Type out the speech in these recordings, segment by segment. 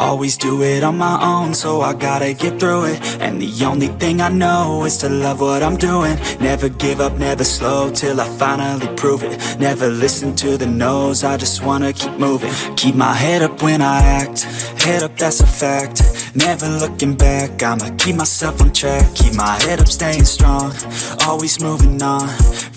Always do it on my own, so I gotta get through it. And the only thing I know is to love what I'm doing. Never give up, never slow till I finally prove it. Never listen to the no's, I just wanna keep moving. Keep my head up when I act, head up, that's a fact. Never looking back, I'ma keep myself on track. Keep my head up, staying strong, always moving on.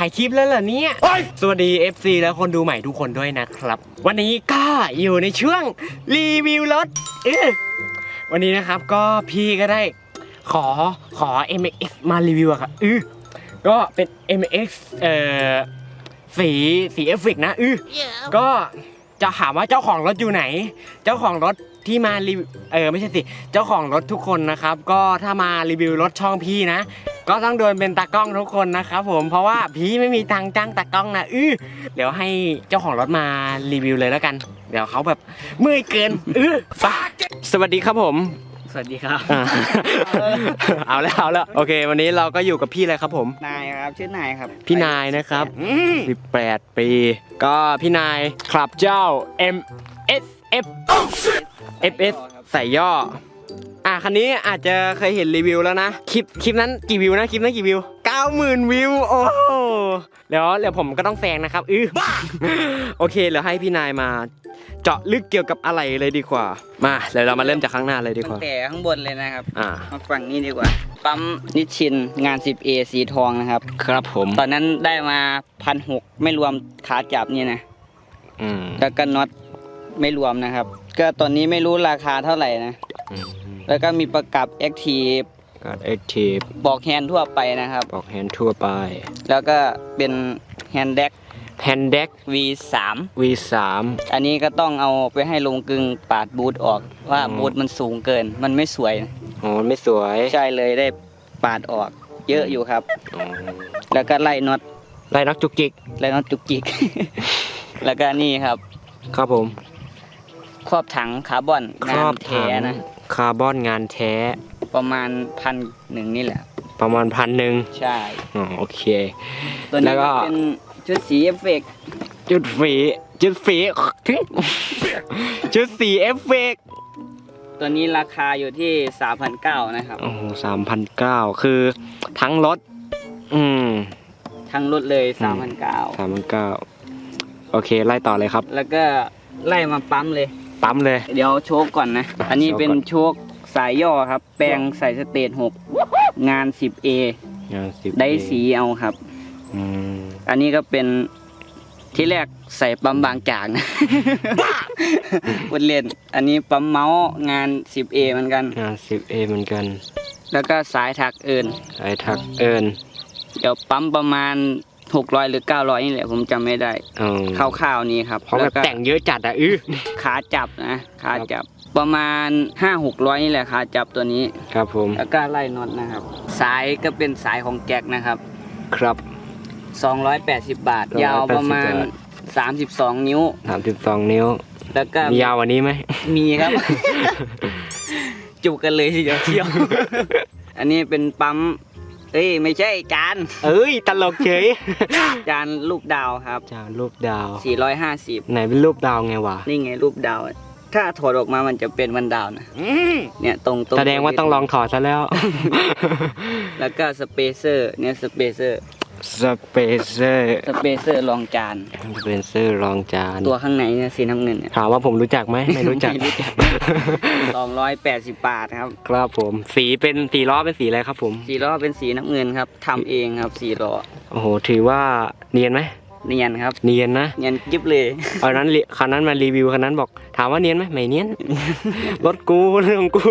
อ้าวถ่ายคลิปแล้วเหรอเนี่ย สวัสดี FC และคนดูใหม่ทุกคนด้วยนะครับ วันนี้ก็อยู่ในช่วงรีวิวรถเออวันนี้นะครับก็พี่ก็ได้ขอขอ MX มารีวิวอะครับอือก็เป็น MX เอ่อสีสีเอฟเฟกต์นะอือก็จะถามว่าเจ้าของรถอยู่ไหน เจ้าของรถที่มารีวิวเออไม่ใช่สิ เจ้าของรถทุกคนนะครับ ก็ถ้ามารีวิวรถช่องพี่นะ ก็ต้องโดนเป็นตากล้องทุกคนนะครับผมเพราะว่าพี่ไม่มีตังค์จ้างตากล้องนะอื้อเดี๋ยวให้เจ้าของรถมารีวิวเลยแล้วกัน เดี๋ยวเขาแบบเมื่อยเกินอื้อไปสวัสดีครับผม สวัสดีครับ อ่าเอาแล้วเอาแล้วโอเค วันนี้เราก็อยู่กับพี่อะไรครับผม นายครับ ชื่อนายครับพี่นายนะครับ18 ปี ก็พี่นายขับเจ้า M S F F S ใส่ย่อ อะคันนี้อาจจะเคยเห็นรีวิวแล้วนะ คลิปคลิปนั้นกี่วิวนะคลิปนั้นกี่วิว90,000วิวโอ้โหเดี๋ยวเดี๋ยวผมก็ต้องแซงนะครับอื้อโอเคเดี๋ยวให้พี่นายมา เจาะลึกเกี่ยวกับอะไรเลยดีกว่า มาเดี๋ยวเรามาเริ่มจากข้างหน้าเลยดีกตั้ว่างแต่ข้างบนเลยนะครับ อ่ามาฝั่งนี้ดีกว่า ปั๊มนิชชินงาน 10A สีทองนะครับ ครับผมตอนนั้นได้มาพันหกไม่รวมขาจับนี่นะ อืมแล้วก็น็อตไม่รวมนะครับ ก็ตอนนี้ไม่รู้ราคาเท่าไหร่นะ อืม แล้วก็มีประกับ Active การแอคทีฟบอกแฮนด์ทั่วไปนะครับ บอกแฮนด์ทั่วไป แล้วก็เป็นแฮนด์แดก แฮนด์เด็ก V3 V3 อันนี้ก็ต้องเอาไปให้ลงกึงปาดบูทออกว่าอืมบูทมันสูงเกิน มันไม่สวย อ๋อไม่สวยใช่เลยได้ปาดออก เยอะอยู่ครับ อ๋อแล้วก็ไล่น็อตไล่นักจุกจิกไล่น็อตจุกจิก แล้วก็นี่ครับ ครับผม ครอบถังคาร์บอนครงาอนบแท้นะ คาร์บอนงานแท้ ประมาณพันหนึ่งนี่แหละ ประมาณพันหนึ่งใช่ อ๋อโอเค ตัวแล้นี้วก็ก็เป็นชุดสีเอฟเฟกต์จุดฝีจุดฝีจุดสีเอฟเฟกต์ตัวนี้ราคาอยู่ที่ 3,900นะครับ โอ้โหสามพันเก้าคือทั้งรถ อืม ทั้งรถเลย อืม3,900 สามพันเก้าโอเค ไล่ต่อเลยครับ แล้วก็ไล่มาปั๊มเลย ปั๊มเลย เดี๋ยวโชคก่อนนะ อันนี้โชคก่อนเป็นโชคสายย่อครับ แปลงใส่สเตท6งาน 10A งานสิบได้สีเอาครับอืมอันนี้ก็เป็นที่แรกใส่ปั๊มบางจากนะพูดเล่น อันนี้ปั๊มเมาส์งาน 10A เหมือนกัน งานสิบเอเหมือนกัน แล้วก็สายถักเอินไอทักเอิญเดี๋ยวปั๊มประมาณ 600หรือ900นี่แหละผมจำไม่ได้อืมคร่าวๆนี้ครับเพราะแบแล้บวก็แต่งเยอะจัดอะอื้อ ขาจับนะขาจับประมาณ5-600นี่แหละขาจับตัวนี้ ครับผมแล้วก็ไล่น็อตนะครับ สายก็เป็นสายของแจ็คนะครับ ครับ 280 บาท280ยาวประมาณ บาท32 นิ้ว สามสิบสองนิ้วแล้วก็มียาวกวันนี้ไหม มีครับ จุกันเลยทีเดียวเที่ยว อันนี้เป็นปั๊ม เอ้ยไม่ใช่จานเอ้ยตลกเฉยจานลูกดาวครับ จารูปดาว 450 ไหนเป็นรูปดาวไงวะนี่ไงรูปดาว ถ้าถอดออกมามันจะเป็นวันดาวนะเนี่ยตรงตรงแสดงว่าต้องลองถอดซะแล้ว แล้วก็สเปเซอร์เนี่ยสเปเซอร์ สเปเซอร์สเปเซอร์รองจาน สเปเซอร์รองจาน ตัวข้างในเนี่ยสีน้ำเงินเนี่ยถามว่าผมรู้จักไหมไม่รู้จักไม่รู้จัก280บาทครับ ครับผม สีเป็นสีล้อเป็นสีอะไรครับ ผมสีล้อเป็นสีน้ำเงินครับทำเองครับสีล้อโอ้โหถือว่าเนียนไหมเนียนครับ เนียนนะเนียนยิบเลยเอานั้นรีคันนั้นมารีวิวคันนั้นบอกถามว่าเนียนไหมไม่เนียนรถกูเรื่องของกู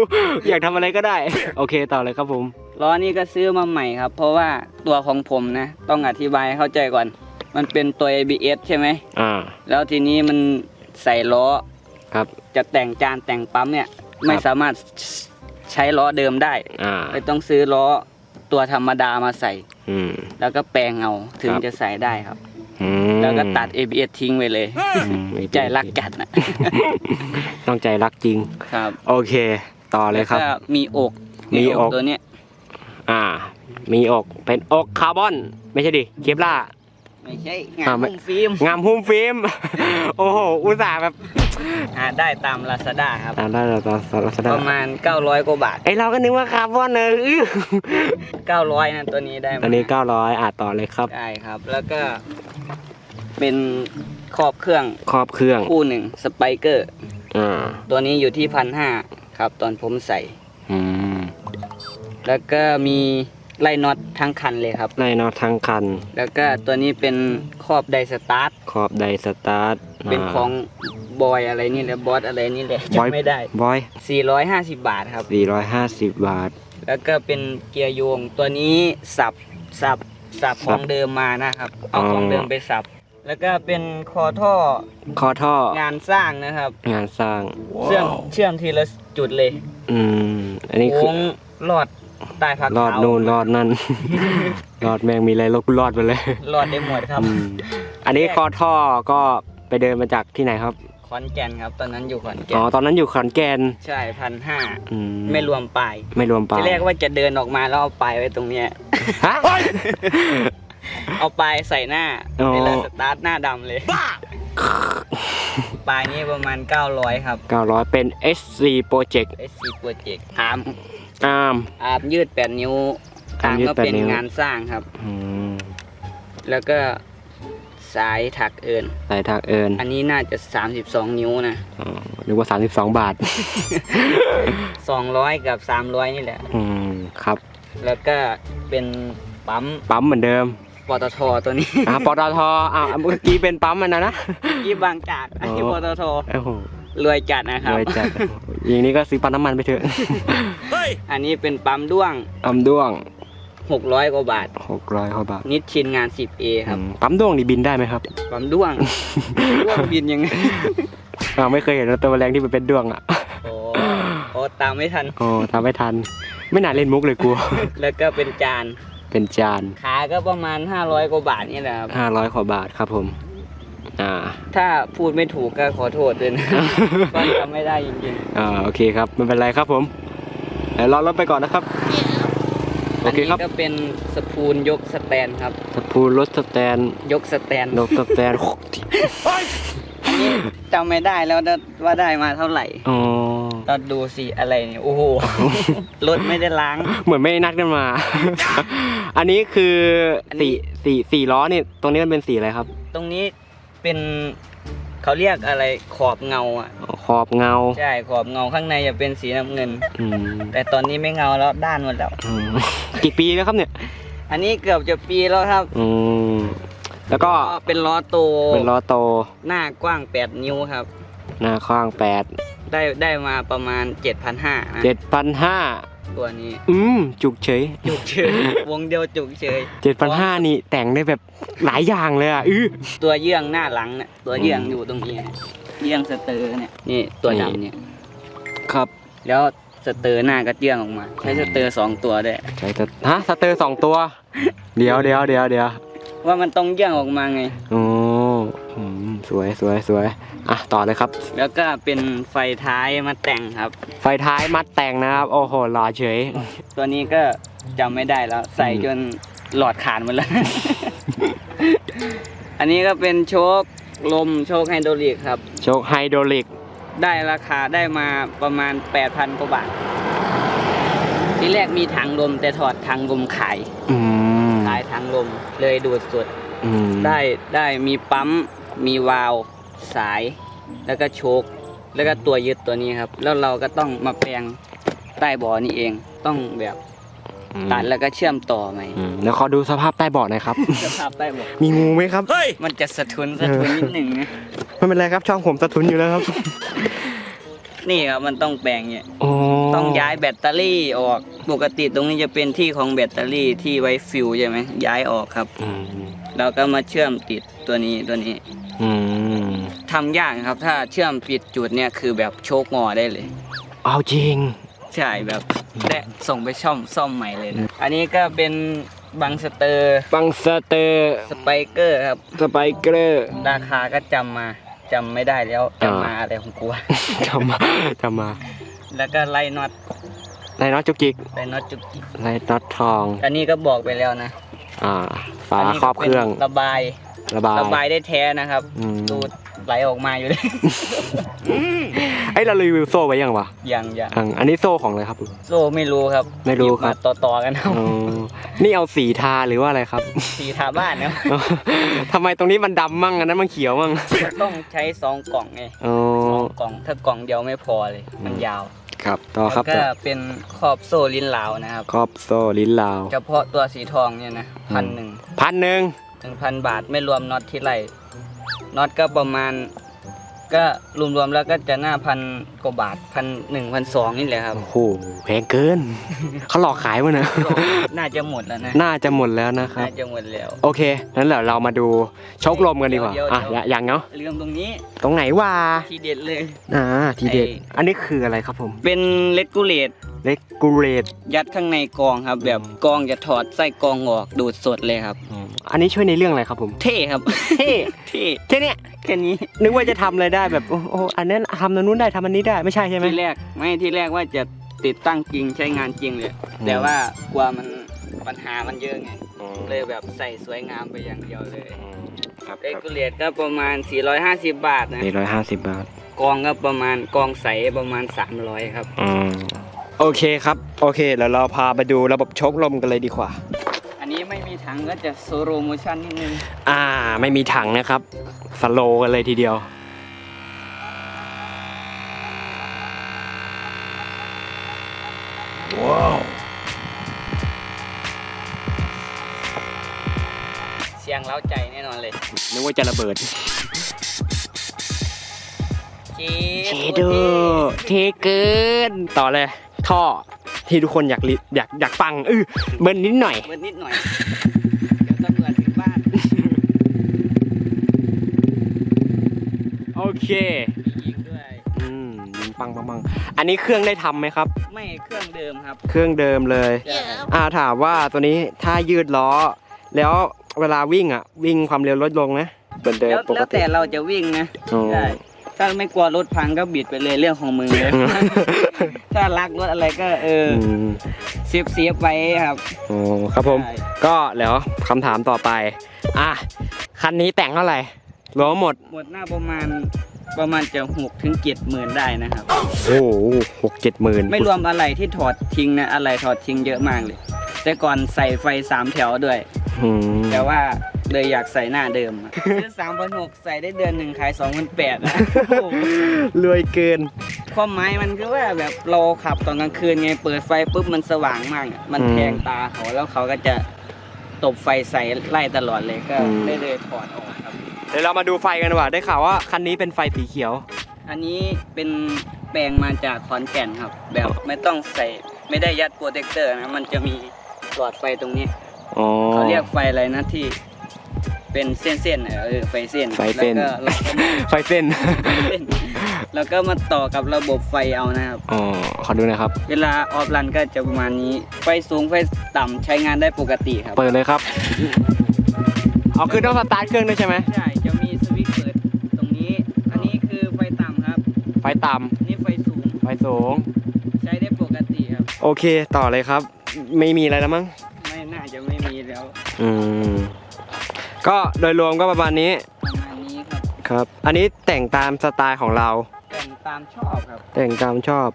อยากทำอะไรก็ได้ โอเคต่อเลยครับผม ล้อนี่ก็ซื้อมาใหม่ครับ เพราะว่าตัวของผมนะ ต้องอธิบายให้เข้าใจก่อน มันเป็นตัว ABS ใช่ไหมอ่า แล้วทีนี้มันใส่ล้อครับ จะแต่งจานแต่งปั๊มเนี่ย ไม่สามารถใช้ล้อเดิมได้อ่า เลยต้องซื้อล้อตัวธรรมดามาใส่ อืม แล้วก็แปลงเอาถึงครับ จะใส่ได้ครับ อืมแล้วก็ตัด ABS ทิ้งไปเลย อืมใจรักจัดนะ ต้องใจรักจริง ครับโอเค ต่อเลยครับ แล้วก็มีอกมีอก ตัวเนี้ย อ่า มีอกเป็นอกคาร์บอน ไม่ใช่ดิเคปล่า ไม่ใช่งาอ่านไม่หุ้มฟิล์มงามหุ้มฟิล์ม โอ้โห อุตส่าห์แบบหาได้ตาม Lazada ครับ ตามได้แล้วตอนตอนแสดปงระมาณ 900 กว่าบาท ไอเราก็นึกว่าคาร์บอนเนอะอื้อ900นะตัวนี้ได้มาตอนนี้ 900อ่าต่อเลยครับ ได้ครับ แล้วก็เป็นครอบเครื่องครอบเครื่องคู่หนึ่งสไปเกอร์ อ่าตัวนี้อยู่ที่พันห้าครับ ตอนผมใส่ อืม แล้วก็มีไล่น็อตทั้งคันเลยครับในนอทั้งคัน แล้วก็ตัวนี้เป็นครอบไดสตาร์ทขอบไดสตาร์ทเป็นของบอยอะไรนี่แหละบอสอะไรนี่แหละจำไม่ได้บอย450 บาทครับ 450 บาท แล้วก็เป็นเกียร์โยงตัวนี้สับสับสับของเดิมมานะครับ เอาของเดิมไปสับ แล้วก็เป็นคอท่อคอท่องานสร้างนะครับ งานสร้างเชื่อมเชื่อมทีละจุดเลย อืมอันนี้คือโค้งลอด ใต้พักรอดเท้านู่นรอดนั่น รอดแมงมีอะไรลกรอดไปเลยรอดได้หมดครับ อืมอันนี้คอท่อก็ไปเดินมาจากที่ไหนครับขอนแก่นครับ ตอนนั้นอยู่ขอนแก่อ๋อนตอนนั้นอยู่ขอนแก่นใช่พันห้าอืมไม่รวมปลายไม่รวมปลาทีแรกว่าจะเดินออกมาแล้วเอาปลายไว้ตรงเนี้ย ฮะ เอาปลายใส่หน้าอ๋อ เวลาสตาร์ทหน้าดำเลย ปลายนี้ประมาณ 900 ครับ 900 เป็น SC Project SC Project อาร์ม อาร์มอาร์มยืด8นิ้วอาอาร์ร์มมยืดก็แปดเป็นนิ้ว งานสร้างครับ อืมแล้วก็สายถักเอินสายทางเอินอันนี้น่าจะ 32 นิ้วนะอ๋อนึกว่า 32 บาท 200 กับ 300 นี่แหละ อืมครับ แล้วก็เป็นปั๊มปั๊มเหมือนเดิมปตทตัวนี้ อ่าปตทอ่าเมื่อกี้เป็นปั๊มมันนะนะ ยี่บางจากอันนี้อ๋ปอ ตทโอ้โหรวยจัดนะครับ รวยจัด อย่างนี้ก็ซื้อปั๊มน้ำมันไปเถอะอันนี้เป็นปั๊มด้วงปั๊มด้วง600กว่าบาท600กว่าบาทนิดชินงาน 10A ครับอืมปั๊มด้วงนี่บินได้ไหมครับปั๊มด้วงด้วงบินยังไงอ่าไม่เคยเห็นนะตัวแมลงที่มันเป็นด้วงอะโอ้โอ้ตามไม่ทันโอ้ทำไม่ทัน ไม่น่าเล่นมุกเลยกูแล้วก็เป็นจานเป็นจาน ขาก็ประมาณ500กว่าบาทนี่แหละครับ500กว่าบาทครับผม อ่า ถ้าพูดไม่ถูกก็ขอโทษด้วยนะ ก็ทำไม่ได้จริงอ่าโอเคครับไม่เป็นไรครับผมเดี๋ยวรอรถไปก่อนนะครับ ๆโอเคครับ นนี้ก็เป็นสปูนยกสแตนครับ สปูรถสแตนยกสแตนรถสแตนอันนี้จำไม่ได้แล้วนะว่าได้มาเท่าไหร่อ๋อเราดูสิอะไรเนี่ยโอ้โห รถไม่ได้ล้าง เหมือนไม่ได้นัดกันมา อันนี้คืออันนี้ สี่สี่สี่ล้อนี่ตรงนี้มันเป็นสีอะไรครับ ตรงนี้ เป็นเขาเรียกอะไรขอบเงาอะอ๋อขอบเงาใช่ขอบเงาข้างในจะเป็นสีน้ำเงิน อืมแต่ตอนนี้ไม่เงาแล้วด้านหมดแล้วอืมกี่ปีแล้วครับเนี่ยอันนี้เกือบจะปีแล้วครับอืมแล้วก็เป็นล้อโตเป็นล้อโตหน้ากว้าง 8 นิ้วครับ หน้าข้างแปดได้ได้มาประมาณ 7,500นะ เจ็ดพันห้า ตัวนี้ อืมจุกเฉยจุกเฉยวงเดียวจุกเฉยเจ็ดพันห้านี่แต่งได้แบบหลายอย่างเลยอะอื้อตัวเยื่องหน้าหลังเนี่ยตัวเยื่องอืมอยู่ตรงนี้เนี่ยเยื่องสเตอร์เนี่ยนี่ตัวดำเนี่ย ครับ แล้วสเตอร์หน้าก็เยื่องออกมา ใช้สเตอร์สองตัวด้วยใช่แต่ฮะสเตอร์สองตัว เดี๋ยวเดี๋ยวเดี๋ยวเดี๋ยวว่ามันต้องเยื่องออกมาไงโอ้อืม สวยสวยสวยอะต่อเลยครับ แล้วก็เป็นไฟท้ายมาแต่งครับ ไฟท้ายมัดแต่งนะครับ โอ้โหหล่อเฉย ตัวนี้ก็จำไม่ได้แล้ว ใส่จนหลอดขาดหมดแล้ว อันนี้ก็เป็นโชคลมโชคไฮดรอลิกครับ โชคไฮโดรลิก ได้ราคาได้มาประมาณ 8,000กว่าบาท ทีแรกมีถังลมแต่ถอดถังลมขายอืมขายถังลมเลยดูดสุด อืมได้ได้มีปั๊ม มีวาล์วสาย แล้วก็โชคแล้วก็ตัวยึดตัวนี้ครับ แล้วเราก็ต้องมาแปลงใต้บ่อนี่เองต้องแบบอืมตัดแล้วก็เชื่อมต่อใหม่อืมแล้วขอดูสภาพใต้เบาะหน่อยครับ สภาพได้หมดมีงูไหมครับ มันจะสะทุนสะทุนนิดหนึ่งนะไม่เป็นไรครับช่องผมสะทุนอยู่แล้วครับนี่ครับมันต้องแปลงเนี่ยโอ้ต้องย้ายแบตเตอรี่ออกปกติตรงนี้จะเป็นที่ของแบตเตอรี่ที่ไว้ฟิวใช่ไหมย้ายออกครับ อืม แล้วก็มาเชื่อมติดตัวนี้ตัวนี้อืมทำยากครับ ถ้าเชื่อมปิดจุดเนี่ยคือแบบโชกงอได้เลย เอาจริง ใช่แบบและส่งไปช่อมซ่อมใหม่เลยนะอันนี้ก็เป็นบังสเตอร์บังสเตอร์สไปเกอร์ครับ สไปเกอร์ราคาก็จำมาจำไม่ได้แล้วจำมาอะไรของกูวะ จำมาจำมาแล้วก็ไล่น็อตไลน็อตจุกจิกไล่น็อตจุกจิกไลน็อตทอง อันนี้ก็บอกไปแล้วนะ อ่าฝาอันนี้ครอบเครื่องป็นระบาย ระบาย ระบายได้แท้นะครับอืม ดูดไหลออกมาอยู่เลย ไอยเรารีวิวโซ่ไว้ยังวะยังยังอังอันนี้โซ่ของอะไรครับ โซ่ไม่รู้ครับไม่รู้ครับ หยิมาต่อๆกันครับอ๋อนี่เอาสีทาหรือว่าอะไรครับ สีทาบ้านนะทำไมตรงนี้มันดำมั่งอันนั้นมันเขียวมั่ง ต้องใช้สองกล่องไง อ๋อสอง กล่องถ้ากล่องเดียวไม่พอเลย มันยาวครับต่อครับแล้วก็เป็นขอบโซ่ลิ้นเหลานะครับครอบโซ่ลิ้นลาว เฉพาะตัวสีทองเนี่ยนะพันหนึ่งพันหนึ่งหนึ่งพันบาทไม่รวมน็อตที่ไรน็อตก็ประมาณ ก็รวมๆแล้วก็จะหน้าพันกว่าบาทพันหนึ่งพันสองนี่แหละครับ โอ้โหแพงเกิน เขาหลอกขายวะเนะ น่าจะหมดแล้วนะน่าจะหมดแล้วนะครับ น่าจะหมดแล้ว โอเคนั้นเดี๋ยวเรามาดูชกลมกันดีกว่า เดี๋ยวๆอะเดี๋ยว อย่างเนาะ เรื่องตรงนี้ตรงไหนวะทีเด็ดเลย อ่า ทีเด็ด ไอ้ อันนี้คืออะไรครับผม เป็นเลกูเลต เลกูเรตยัดข้างในกองครับ แบบกองจะถอดไส้กองออกดูดสดเลยครับ อันนี้ช่วยในเรื่องอะไรครับผม เท่ครับ เท่เท่แค่เนี้ยแค่นี้นึกว่าจะทำอะไรได้แบบโอ้โหอันนั้นทำตรงนู้นได้ทำอันนี้ได้ไม่ใช่ใช่ไหม ที่แรกไม่ที่แรกว่าจะติดตั้งจริงใช้งานจริงเลย อืม แต่ว่ากลัวมันปัญหามันเยอะไง เลยแบบใส่สวยงามไปอย่างเดียวเลยครับเลกูเลตก็ประมาณ 450 บาทนะ สี่ร้อยห้าสิบบาทกองก็ประมาณกองใสประมาณ 300 ครับ อืม โอเคครับ โอเคแล้วเราพาไปดูระบบชกลมกันเลยดีกว่า อันนี้ไม่มีถังก็จะโซโลโมชั่นนิดนึง อ่า ไม่มีถังนะครับสโลว์กันเลยทีเดียวเสียงเล้าใจแน่นอนเลยนึกว่าจะระเบิด เชเชโดเทเกิน ต่อเลย ท่อที่ทุกคนอยากลิอยากอยากฟังเออเบิร์นนิดหน่อย เบิดนิดหน่อย เดี๋ยวตำรวจถึงบ้าน โอเคมียิงด้วยอืมยิงปังปังปังอันนี้เครื่องได้ทำไหมครับ ไม่เครื่องเดิมครับ เครื่องเดิมเลยจะอ่าถามว่าตัวนี้ถ้ายืดล้อ แล้วเวลาวิ่งอะ วิ่งความเร็วลดลงนะเหมือนเดิมแล้วปกแล้วติแต่เราจะวิ่งนะอ๋อได้ ถ้าไม่กลัวรถพังก็บิดไปเลยเรื่องของมึงเลย ถ้ารักรถอะไรก็เอออืมเซฟเซฟไว้ครับอ๋อครับผม ใช่ ก็แล้วคำถามต่อไป อะ คันนี้แต่งเท่าไหร่รวมหมด หมดหน้าประมาณประมาณจะหกถึงเจ็ดหมื่นได้นะครับ โอ้โหหกเจ็ดหมื่นไม่รวมอะไรที่ถอดทิ้งนะอะไรถอดทิ้งเยอะมากเลย แต่ก่อนใส่ไฟสามแถวด้วย อืมแต่ว่า เลยอยากใส่หน้าเดิมอะซื้อสามพันหกใส่ได้เดือนหนึ่งขายสองพันแปดรวยเกิน ความหมายมันคือว่าแบบเราขับตอนกลางคืนไงเปิดไฟปุ๊บมันสว่างมากอะมันอืมแทงตาเขาแล้วเขาก็จะตบไฟใส่ไล่ตลอดเลยก็อืม ได้เลยถอดออกครับ เดี๋ยวเรามาดูไฟกันดีกว่าได้ข่าวว่าคันนี้เป็นไฟสีเขียว อันนี้เป็นแปลงมาจากขอนแก่นครับ แบบไม่ต้องใส่ไม่ได้ยัดโปรเทคเตอร์นะมันจะมีหลอดไฟตรงนี้ อ๋อเขาเรียกไฟอะไรนะที่ เป็นเส้นๆน่ะเออไฟเส้นไฟเส้น แล้วก็เราก็มาไฟเส้นเส้นแล้วก็มาต่อกับระบบไฟเอานะครับ อ๋อ ขอดูหนะครับ เวลาออฟรันก็จะประมาณนี้ ไฟสูงไฟต่ำใช้งานได้ปกติครับ เปิดเลยครับ เอาคือต้องสตาร์ทเครื่องด้วยใช่ไหม ใช่ จะมีสวิตช์เปิดตรงนี้ อันนี้คือไฟต่ำครับ ไฟต่อันนี่ไฟสูงำ ไฟสูง ใช้ได้ปกติครับ โอเค ต่อเลยครับ ไม่มีอะไรแล้วมั้ง ไม่น่าจะไม่มีแล้ว อืม ก็โดยรวมก็ประมาณนี้ประมาณนี้ครับครับ อันนี้แต่งตามสไตล์ของเรา แต่งตามชอบครับ แต่งตามชอบ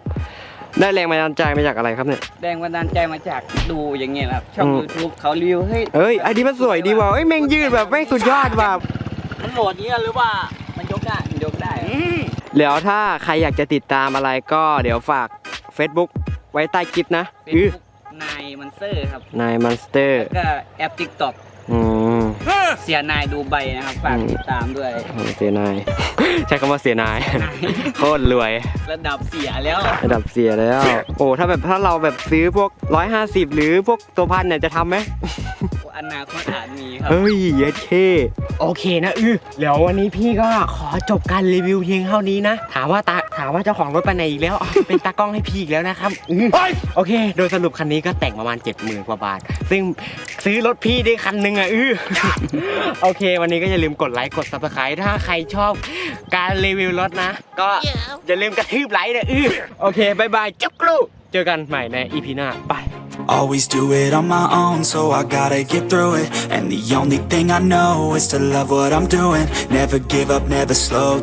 ได้แรงบันดาลใจมาจากอะไรครับเนี่ย แรงบันดาลใจมาจากดูอย่างเงี้ยครับ ช่องอืม YouTube เขารีวิวเฮ้ยเอ้ยอันนี้มันสวยดีว่ะเอ้ยแม่งยืดแบบแม่งสุดยอดว่ะมันโหลดเงี้ยหรือว่ามันยกได้มันยกได้แล้วถ้าใครอยากจะติดตามอะไรก็เดี๋ยวฝาก Facebook ไว้ใต้คลิปนะเฟซอื้อบุ๊กนายมันเซอร์ครับ นายมันสเตอร์ก็แอปติ๊กต็อกอืม เสียนายดูใบนะครับฝากอืมติดตามด้วยโอ้เสียนาย ใช้คำว่าเสียนายนาย โคตรรวย ระดับเสียแล้ว ระดับเสียแล้ว โอ้ ถ้าแบบถ้าเราแบบซื้อพวก 150 หรือพวกตัวพันเนี่ยจะทำไหม อนาคตอาจมีครับ เฮ้ยเย็ดเคโอเคนะอือเดี๋ยววันนี้พี่ก็ขอจบการรีวิวเพียงเท่านี้นะ ถามว่าตาถามว่าเจ้าของรถไปไหนอีกแล้วอ๋อเป็นตากล้องให้พี่อีกแล้วนะครับอือโอเค โดยสรุปคันนี้ก็แต่งประมาณ 70,000กว่าบาท ซึ่งซื้อรถพี่ได้คันหนึ่งอะอือ โอเค วันนี้ก็อย่าลืมกดไลค์กด subscribe ถ้าใครชอบการรีวิวรถนะ ก็อย่าลืมกระทืบไลค์นะอือโอเคบายบายจุ๊กรูเจอกันใหม่ใน EP หน้าไป Always do it on my own, so I gotta get through it. And the only thing I know is to love what I'm doing. Never give up, never slow